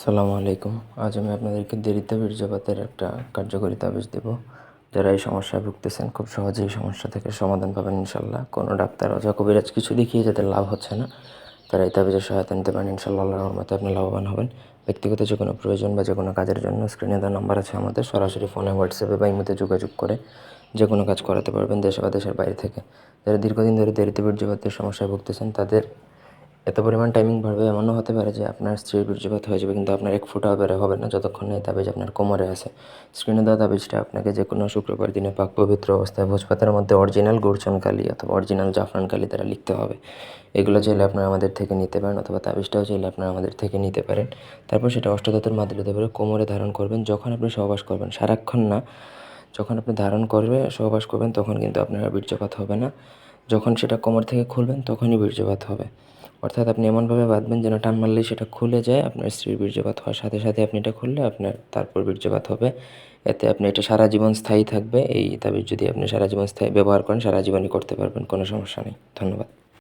আসসালামু আলাইকুম। আজ আমি আপনাদেরকে দেরিতে বীর্যপাতের একটা কার্যকরী তাবিজ দেব। যারা এই সমস্যায় ভুগতেছেন, খুব সহজেই এই সমস্যা থেকে সমাধান পাবেন ইনশাল্লাহ কোনো ডাক্তার অজা কবিরাজ কিছু দেখিয়ে যাদের লাভ হচ্ছে না, তারা এই তাবিজের সহায়তা নিতে পারেন ইনশাল্লাহ আল্লাহর রহমতে আপনি লাভবান হবেন। ব্যক্তিগত যে কোনো প্রয়োজন বা যে কোনো কাজের জন্য স্ক্রিনে দেওয়া নাম্বার আছে আমাদের। সরাসরি ফোনে হোয়াটসঅ্যাপে বা ইমোতে যোগাযোগ করে যে কোনো কাজ করাতে পারবেন দেশে বা দেশের বাইরে থেকে। যারা দীর্ঘদিন ধরে দেরিতে বীর্যপাতের সমস্যায় ভুগতেছেন, তাদের এত পরিমাণ টাইমিং বাড়বে, এমনও হতে পারে যে আপনার স্ত্রীর বীর্যপাত হয়ে যাবে, কিন্তু আপনার এক ফোঁটাও বের হবে না যতক্ষণ না এই তাবিজ আপনার কোমরে আছে। স্ক্রিনে দেওয়া তাবিজটা আপনাকে যে কোনো শুক্রবার দিনে পাক পবিত্র অবস্থায় ভোজপাতের মধ্যে অরিজিনাল গুড়চন কালি অথবা অরিজিনাল জাফরান কালি দ্বারা লিখতে হবে। এগুলো চাইলে আপনারা আমাদের থেকে নিতে পারেন অথবা তাবিজটাও চাইলে আপনারা আমাদের থেকে নিতে পারেন। তারপর সেটা অষ্টধাতুর মাদুলিতে ধরে কোমরে ধারণ করবেন, যখন আপনি সহবাস করবেন। সারাক্ষণ না, যখন আপনি ধারণ করবে, সহবাস করবেন, তখন কিন্তু আপনার বীর্যপাত হবে না। যখন সেটা কোমর থেকে খুলবেন, তখনই বীর্যপাত হবে। অর্থাৎ আপনি এমনভাবে বাঁধবেন যেন টান মারলেই সেটা খুলে যায়, আপনার স্ত্রীর বীর্যপাত হওয়ার সাথে সাথে আপনি এটা খুললে আপনার তারপর বীর্যপাত হবে। এতে আপনি এটা সারা জীবন স্থায়ী থাকবে, এই তাবির যদি আপনি সারা জীবন স্থায়ী, ব্যবহার করেন, সারা জীবনই করতে পারবেন, কোনো সমস্যা নেই। ধন্যবাদ।